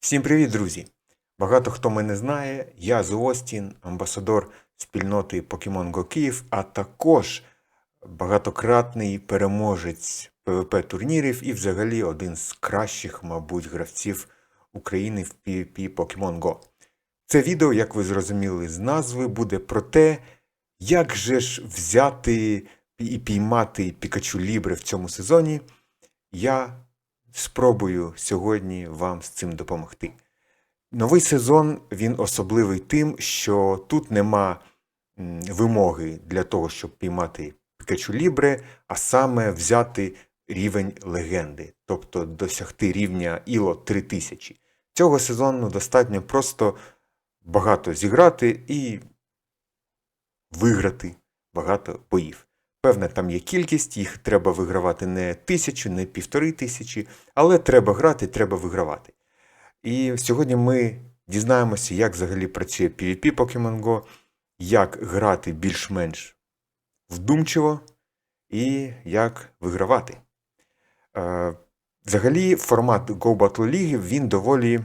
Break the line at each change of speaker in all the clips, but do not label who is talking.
Всім привіт, друзі! Багато хто мене знає, я Зоостін, амбасадор спільноти Pokemon Go Київ, а також багатократний переможець ПВП турнірів і взагалі один з кращих, мабуть, гравців України в PvP Pokemon Go. Це відео, як ви зрозуміли з назви, буде про те, як же ж взяти і піймати Пікачу Лібре в цьому сезоні. Я спробую сьогодні вам з цим допомогти. Новий сезон він особливий тим, що тут нема вимоги для того, щоб піймати Пікачу Лібре, а саме взяти рівень легенди, тобто досягти рівня Іло 3000. Цього сезону достатньо просто багато зіграти і виграти багато боїв. Певна, там є кількість, їх треба вигравати не тисячу, не півтори тисячі, але треба грати, треба вигравати. І сьогодні ми дізнаємося, як взагалі працює PvP Pokemon Go, як грати більш-менш вдумчиво і як вигравати. Е, Взагалі, формат Go Battle League він доволі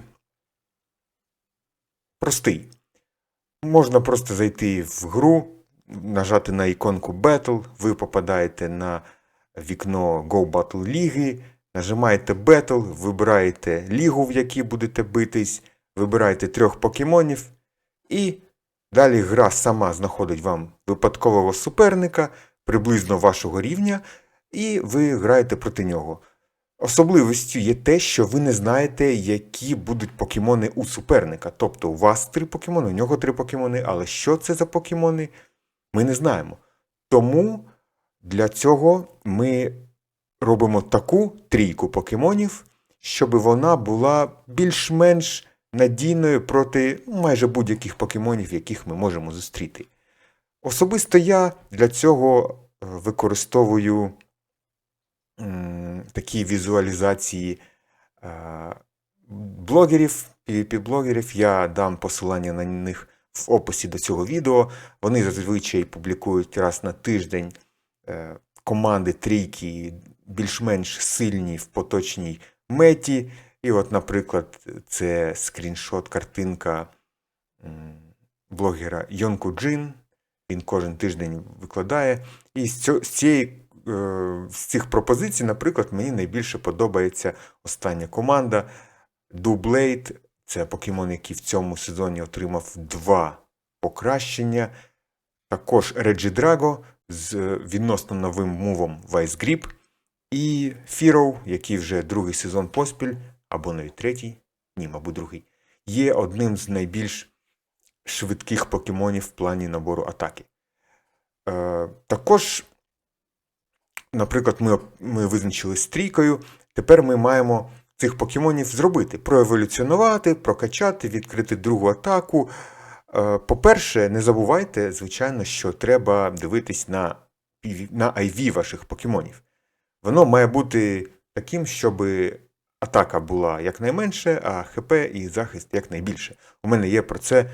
простий. Можна просто зайти в гру, нажати на іконку Battle, ви попадаєте на вікно Go Battle Ліги, нажимаєте Battle, вибираєте лігу, в якій будете битись, вибираєте трьох покемонів, і далі гра сама знаходить вам випадкового суперника, приблизно вашого рівня, і ви граєте проти нього. Особливістю є те, що ви не знаєте, які будуть покемони у суперника. Тобто у вас три покемони, у нього три покемони, але що це за покемони, ми не знаємо. Тому для цього ми робимо таку трійку покемонів, щоб вона була більш-менш надійною проти майже будь-яких покемонів, яких ми можемо зустріти. Особисто я для цього е, використовую м, такі візуалізації е, блогерів, PvP-блогерів. Я дам посилання на них в описі до цього відео. Вони зазвичай публікують раз на тиждень е, команди трійки більш-менш сильні в поточній меті. І от, наприклад, це скріншот, картинка блогера Йонку Джин. Він кожен тиждень викладає. І з, цієї, е, з цих пропозицій, наприклад, мені найбільше подобається остання команда Dublade. Це покемон, який в цьому сезоні отримав два покращення. Також Regidrago з е, відносно новим мувом Vice Grip. І Фіроу, який вже другий сезон поспіль, або навіть третій, ні, мабуть, другий, є одним з найбільш швидких покемонів в плані набору атаки. Е, також, наприклад, ми, ми визначили стрійкою. Тепер ми маємо цих покемонів зробити: проеволюціонувати, прокачати, відкрити другу атаку. Е, По-перше, не забувайте, звичайно, що треба дивитись на, на IV ваших покемонів. Воно має бути таким, щоб атака була якнайменше, а ХП і захист якнайбільше. У мене є про це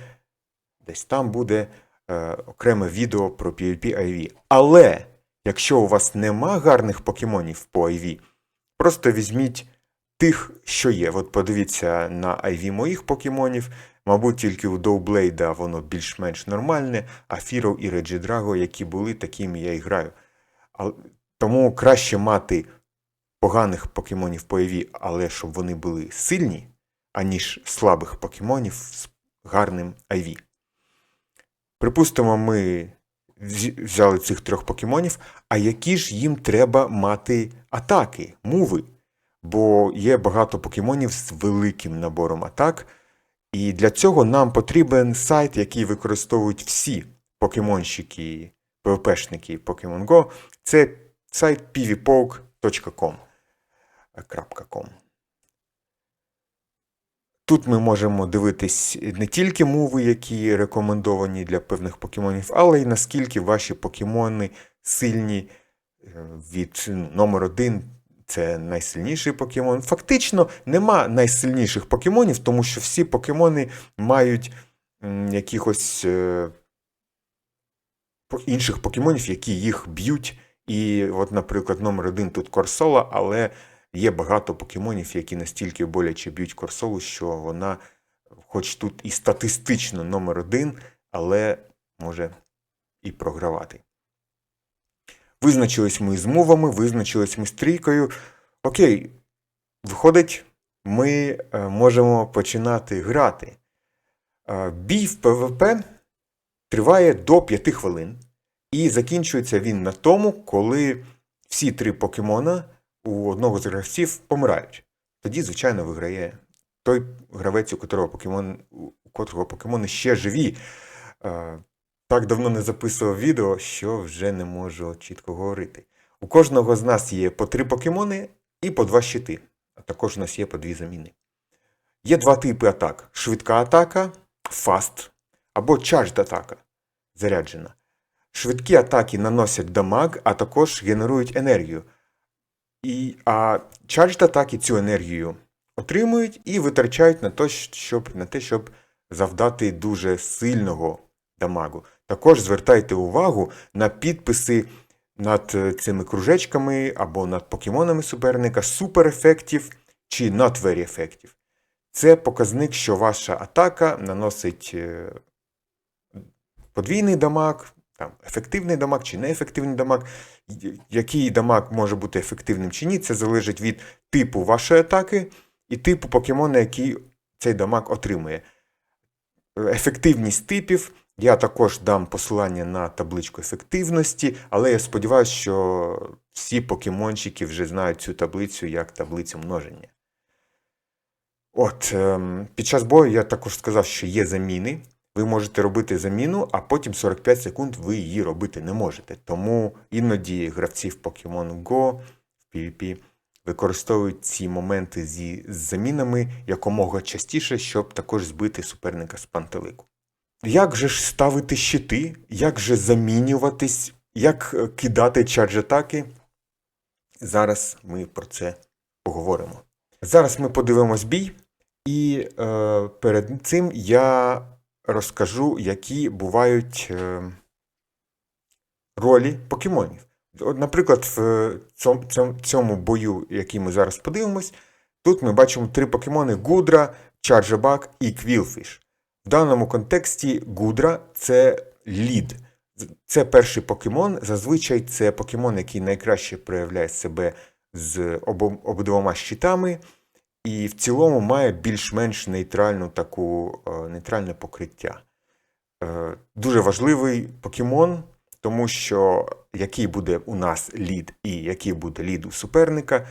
десь там буде е, окреме відео про PvP IV. Але якщо у вас нема гарних покемонів по IV, просто візьміть тих, що є. От подивіться на IV моїх покемонів. Мабуть, тільки у Доублейда воно більш-менш нормальне, а Фіро і Реджідраго, які були, такими я і граю. Тому краще мати поганих покемонів по IV, але щоб вони були сильні, аніж слабих покемонів з гарним IV. Припустимо, ми взяли цих трьох покемонів, а які ж їм треба мати атаки, муви? Бо є багато покемонів з великим набором атак. І для цього нам потрібен сайт, який використовують всі покемонщики, ПВПшники Pokemon Go. Це сайт pvpoke.com. Тут ми можемо дивитись не тільки мови, які рекомендовані для певних покемонів, але й наскільки ваші покемони сильні е, від ну, номер один це найсильніший покемон. Фактично нема найсильніших покемонів, тому що всі покемони мають якихось е, інших покемонів, які їх б'ють. І, от, наприклад, номер один тут Корсола, але є багато покемонів, які настільки боляче б'ють корсолу, що вона, хоч тут і статистично номер один, але може і програвати. Визначились ми з мовами, визначились ми з трійкою. Окей, виходить, ми е, можемо починати грати. Е, Бій в ПВП триває до 5 хвилин, і закінчується він на тому, коли всі три покемона у одного з гравців помирають. Тоді, звичайно, виграє той гравець, у котрого покемон, у котрого покемони ще живі. Так давно не записував відео, що вже не можу чітко говорити. У кожного з нас є по три покемони і по два щити. А також у нас є по дві заміни. Є два типи атак: швидка атака, фаст, або charged атака заряджена. Швидкі атаки наносять дамаг, а також генерують енергію. І, а charged атаки цю енергію отримують і витрачають на те, щоб, на те, щоб завдати дуже сильного дамагу. Також звертайте увагу на підписи над е, цими кружечками або над покемонами суперника суперефектів чи very effective. Це показник, що ваша атака наносить е, подвійний дамаг, там, ефективний дамаг чи неефективний дамаг. Який дамаг може бути ефективним чи ні, це залежить від типу вашої атаки і типу покемона, який цей дамаг отримує. Ефективність типів. Я також дам посилання на табличку ефективності, але я сподіваюся, що всі покемончики вже знають цю таблицю як таблицю множення. От, ем, під час бою я також сказав, що є заміни. Ви можете робити заміну, а потім 45 секунд ви її робити не можете. Тому іноді гравці в Pokemon Go в PvP використовують ці моменти зі з замінами якомога частіше, щоб також збити суперника з пантелику. Як же ж ставити щити, як же замінюватись, як е, кидати чардж-атаки? Зараз ми про це поговоримо. Зараз ми подивимось бій, і е, перед цим я розкажу, які бувають е, ролі покемонів. От, наприклад, в цьому, цьому, бою, який ми зараз подивимось, тут ми бачимо три покемони Гудра, Чарджабак і Квілфіш. В даному контексті Гудра це лід. Це перший покемон. Зазвичай це покемон, який найкраще проявляє себе з обидвома щитами, і в цілому має більш-менш нейтральну таку е, нейтральне покриття. Е, Дуже важливий покемон, тому що який буде у нас лід і який буде лід у суперника,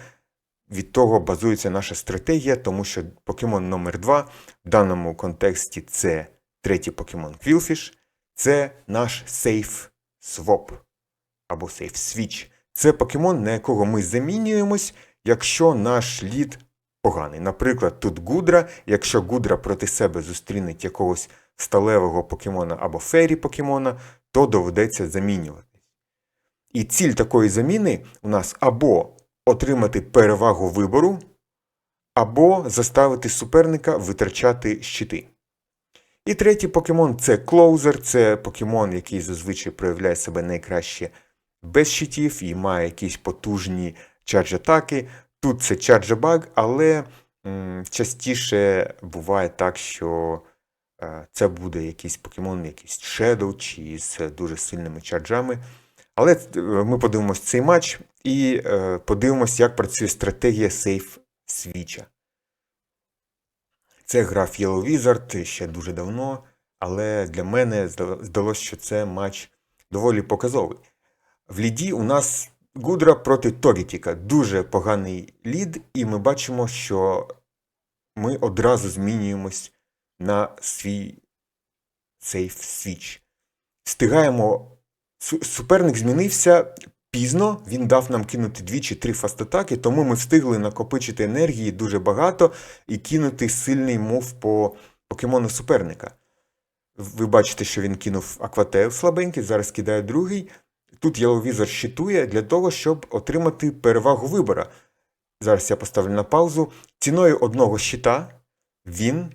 від того базується наша стратегія, тому що покемон номер 2 в даному контексті це третій покемон Quillfish, це наш сейф своп або сейф свіч. Це покемон, на якого ми замінюємось, якщо наш лід поганий. Наприклад, тут Гудра, якщо Гудра проти себе зустріне якогось сталевого покемона або фері покемона, то доведеться замінюватись. І ціль такої заміни у нас або отримати перевагу вибору, або заставити суперника витрачати щити. І третій покемон це клоузер, це покемон, який зазвичай проявляє себе найкраще без щитів і має якісь потужні чардж-атаки. Тут це чарджабаг, але м, частіше буває так, що е, це буде якийсь покемон, якийсь Shadow чи з дуже сильними чарджами. Але е, ми подивимось цей матч і е, подивимось, як працює стратегія сейф свіча. Це грав Yellow Wizard ще дуже давно, але для мене здалося, що це матч доволі показовий. В ліді у нас Гудра проти Тогітіка. Дуже поганий лід, і ми бачимо, що ми одразу змінюємось на свій сейф свіч. Встигаємо. Су- Суперник змінився пізно, він дав нам кинути дві чи три фастатаки, тому ми встигли накопичити енергії дуже багато і кинути сильний мув по покемону суперника. Ви бачите, що він кинув акватейл слабенький, зараз кидає другий. Тут Wizard щитує для того, щоб отримати перевагу вибора. Зараз я поставлю на паузу. Ціною одного щита він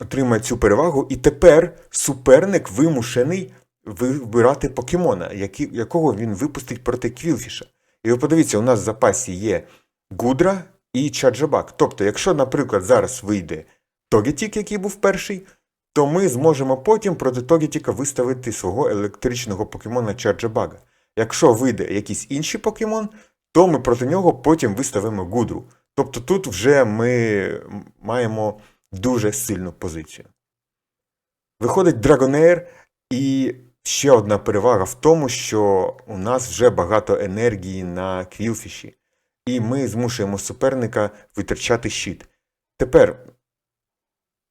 отримає цю перевагу, і тепер суперник вимушений вибирати покемона, які, якого він випустить проти Квілфіша. І ви подивіться, у нас в запасі є Гудра і Чаджабак. Тобто, якщо, наприклад, зараз вийде Тогетік, який був перший, то ми зможемо потім проти Тогетіка виставити свого електричного покемона Чаджабага. Якщо вийде якийсь інший покемон, то ми проти нього потім виставимо Гудру. Тобто тут вже ми маємо дуже сильну позицію. Виходить Dragonair, і ще одна перевага в тому, що у нас вже багато енергії на квілфіші, і ми змушуємо суперника витрачати щит. Тепер,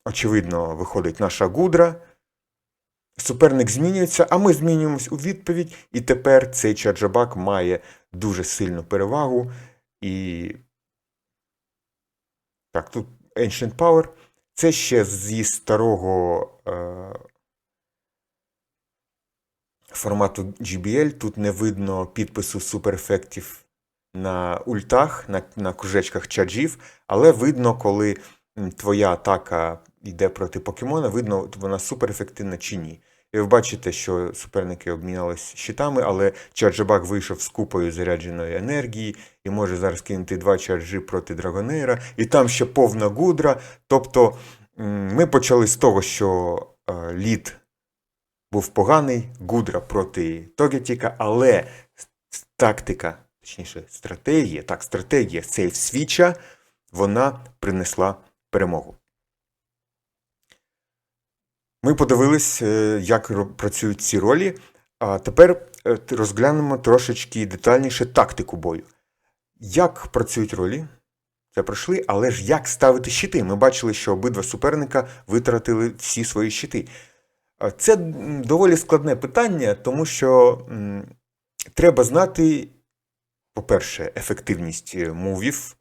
очевидно, виходить наша гудра. Суперник змінюється, а ми змінюємось у відповідь, і тепер цей чаджабак має дуже сильну перевагу. І так, тут Ancient Power. Це ще зі старого е, формату GBL. Тут не видно підпису суперефектів на ультах, на, на кружечках чаджів, але видно, коли твоя атака йде проти покемона, видно, вона суперефективна чи ні. І ви бачите, що суперники обмінялись щитами, але Чарджабак вийшов з купою зарядженої енергії і може зараз кинути два чарджі проти Драгонейра, і там ще повна гудра. Тобто ми почали з того, що е, лід був поганий, гудра проти Тогетіка, але тактика, точніше, стратегія, так, стратегія сейф свіча, вона принесла перемогу. Ми подивились, е, як працюють ці ролі. А тепер е, розглянемо трошечки детальніше тактику бою. Як працюють ролі? Це пройшли, але ж як ставити щити? Ми бачили, що обидва суперника витратили всі свої щити. Це доволі складне питання, тому що треба знати, по-перше, ефективність е, мувів,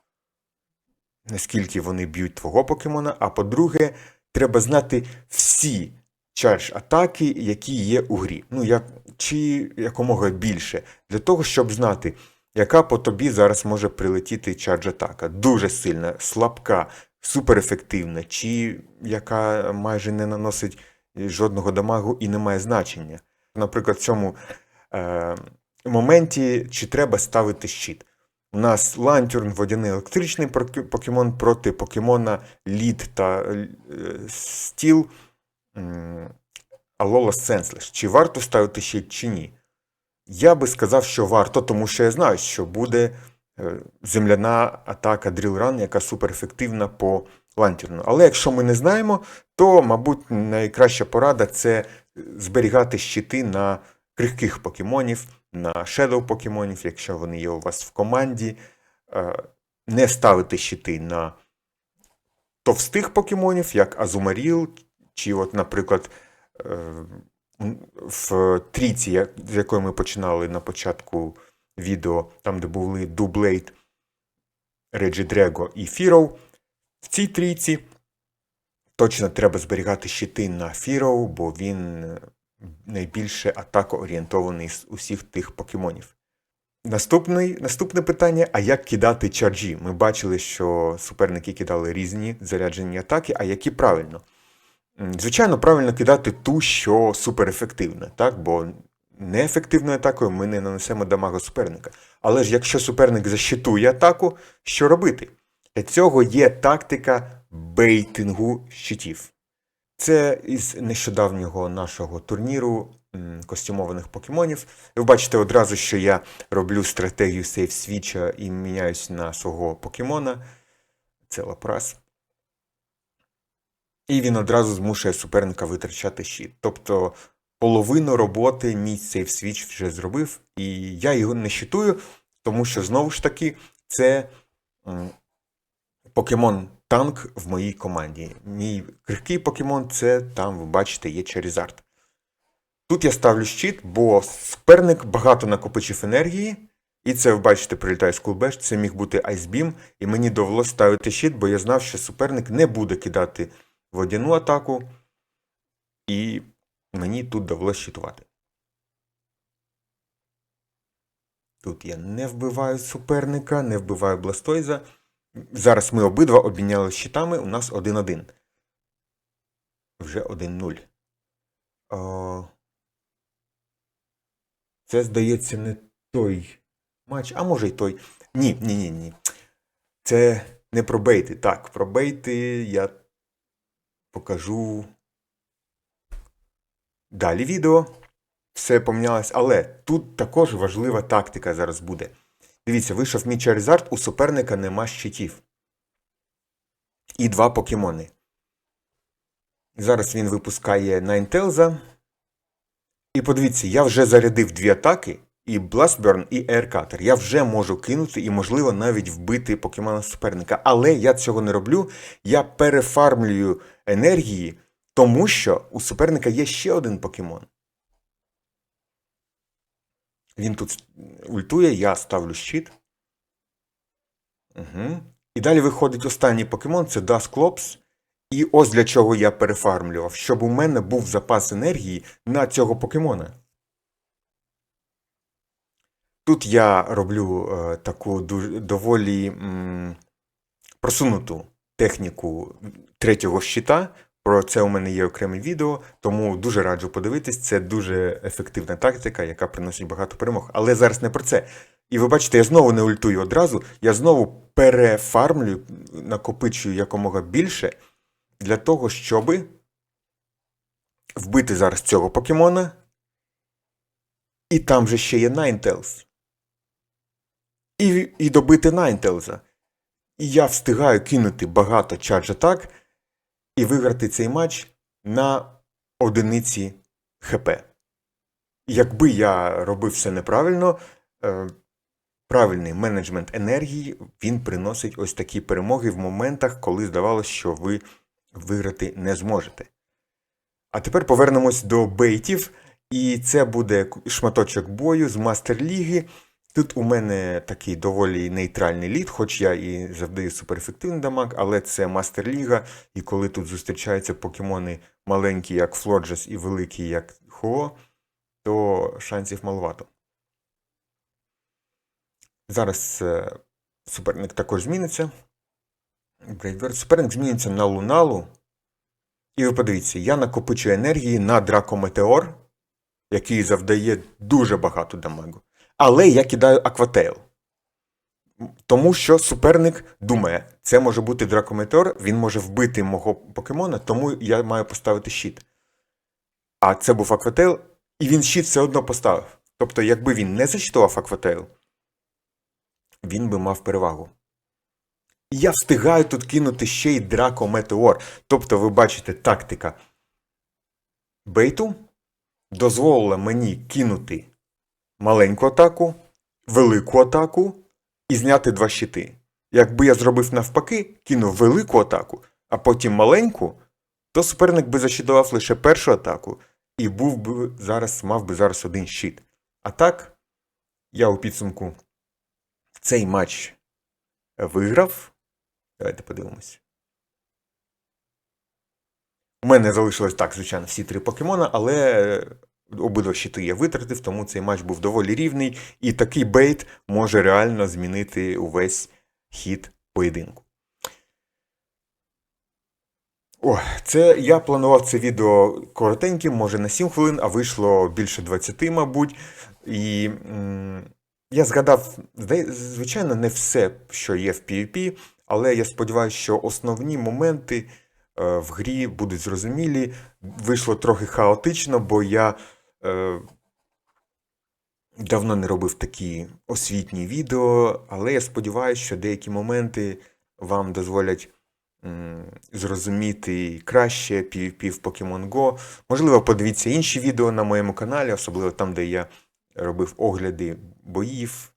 наскільки вони б'ють твого покемона, а по-друге, треба знати всі чардж атаки, які є у грі. Ну, як, чи якомога більше, для того, щоб знати, яка по тобі зараз може прилетіти чардж атака. Дуже сильна, слабка, суперефективна, чи яка майже не наносить жодного дамагу і не має значення. Наприклад, в цьому е, моменті чи треба ставити щит. У нас лантюрн, водяний електричний покемон проти покемона лід та е, стіл Алола Сенслеш. Чи варто ставити щит, чи ні? Я би сказав, що варто, тому що я знаю, що буде е, земляна атака Дрілран, яка суперефективна по лантюрну. Але якщо ми не знаємо, то, мабуть, найкраща порада це зберігати щити на крихких покемонів, на shadow покемонів, якщо вони є у вас в команді, Е, не ставити щити на товстих покемонів, як Азумаріл, чи, от, наприклад, е, в трійці, з якої ми починали на початку відео, там, де були Дублейт, Реджідрего і Фіроу, в цій трійці точно треба зберігати щити на Фіроу, бо він е, найбільше атакоорієнтований з усіх тих покемонів. Наступний, наступне питання: а як кидати чарджі? Ми бачили, що суперники кидали різні заряджені атаки, а які правильно? Звичайно, правильно кидати ту, що суперефективна, так? бо неефективною атакою ми не нанесемо дамагу суперника. Але ж якщо суперник защитує атаку, що робити? Для цього є тактика бейтингу щитів. Це із нещодавнього нашого турніру костюмованих покемонів. Ви бачите одразу, що я роблю стратегію сейф свіча і міняюсь на свого покемона. Це Лапрас. І він одразу змушує суперника витрачати щит. Тобто половину роботи мій сейф свіч вже зробив, і я його не щитую, тому що знову ж таки це покемон танк в моїй команді. Мій крихкий покемон це там, ви бачите, є Charizard. Тут я ставлю щит, бо суперник багато накопичив енергії, і це, ви бачите, прилітає Скулбеш, це міг бути Beam, і мені довелося ставити щит, бо я знав, що суперник не буде кидати водяну атаку, і мені тут довелося щитувати. Тут я не вбиваю суперника, не вбиваю Бластойза. Зараз ми обидва обміняли щитами, у нас 1-1. Вже 1-0. О, Це, здається, не той матч, а може й той. Ні, ні, ні, ні. Це не про бейти. Так, про бейти я покажу далі відео. Все помінялось, але тут також важлива тактика зараз буде. Дивіться, вийшов мій Charizard, у суперника нема щитів. І два покемони. Зараз він випускає Ninetales. І подивіться, я вже зарядив дві атаки, і Blastburn, і Aircutter. Я вже можу кинути і, можливо, навіть вбити покемона суперника. Але я цього не роблю. Я перефармлюю енергії, тому що у суперника є ще один покемон. Він тут ультує, я ставлю щит. Угу. І далі виходить останній покемон це Dusclops. І ось для чого я перефармлював, щоб у мене був запас енергії на цього покемона. Тут я роблю е, таку дуже, доволі м, просунуту техніку третього щита. Про це у мене є окреме відео, тому дуже раджу подивитись. Це дуже ефективна тактика, яка приносить багато перемог. Але зараз не про це. І ви бачите, я знову не ультую одразу, я знову перефармлю, накопичую якомога більше для того, щоб вбити зараз цього покемона. І там же ще є Ninetales. І, і добити Ninetales. І я встигаю кинути багато чардж атак і виграти цей матч на одиниці ХП. Якби я робив все неправильно, е, правильний менеджмент енергії він приносить ось такі перемоги в моментах, коли здавалося, що ви виграти не зможете. А тепер повернемось до бейтів. І це буде шматочок бою з мастер-ліги. Тут у мене такий доволі нейтральний лід, хоч я і завдаю суперефективний дамаг, але це мастер-ліга, і коли тут зустрічаються покемони маленькі, як Флоджес, і великі, як Хуо, то шансів маловато. Зараз е, суперник також зміниться. Суперник зміниться на Луналу. І ви подивіться, я накопичую енергії на Дракометеор, який завдає дуже багато дамагу. Але я кидаю Акватейл. Тому що суперник думає, це може бути Дракометеор, він може вбити мого покемона, тому я маю поставити щит. А це був Акватейл, і він щит все одно поставив. Тобто, якби він не зачитував Акватейл, він би мав перевагу. І я встигаю тут кинути ще й Драко Метеор. Тобто, ви бачите, тактика бейту дозволила мені кинути маленьку атаку, велику атаку і зняти два щити. Якби я зробив навпаки, кинув велику атаку, а потім маленьку, то суперник би зачитував лише першу атаку і був би зараз, мав би зараз один щит. А так, я у підсумку цей матч виграв. Давайте подивимось. У мене залишилось так, звичайно, всі три покемона, але обидва щити я витратив, тому цей матч був доволі рівний, і такий бейт може реально змінити увесь хід поєдинку. О, це я планував це відео коротеньким, може на 7 хвилин, а вийшло більше 20, мабуть. І м я згадав, звичайно, не все, що є в PvP, але я сподіваюся, що основні моменти е, в грі будуть зрозумілі. Вийшло трохи хаотично, бо я давно не робив такі освітні відео, але я сподіваюся, що деякі моменти вам дозволять зрозуміти краще PvP в Pokemon Go. Можливо, подивіться інші відео на моєму каналі, особливо там, де я робив огляди боїв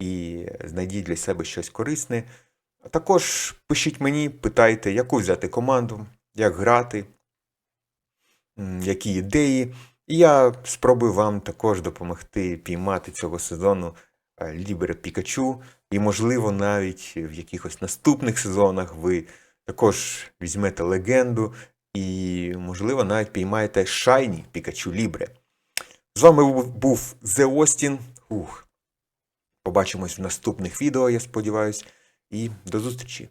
і знайдіть для себе щось корисне. А також пишіть мені, питайте, яку взяти команду, як грати, які ідеї. Я спробую вам також допомогти піймати цього сезону Лібере Пікачу. І, можливо, навіть в якихось наступних сезонах ви також візьмете легенду і, можливо, навіть піймаєте Шайні Пікачу Лібре. З вами був The Остін. Ух. Побачимось в наступних відео, я сподіваюся. І до зустрічі!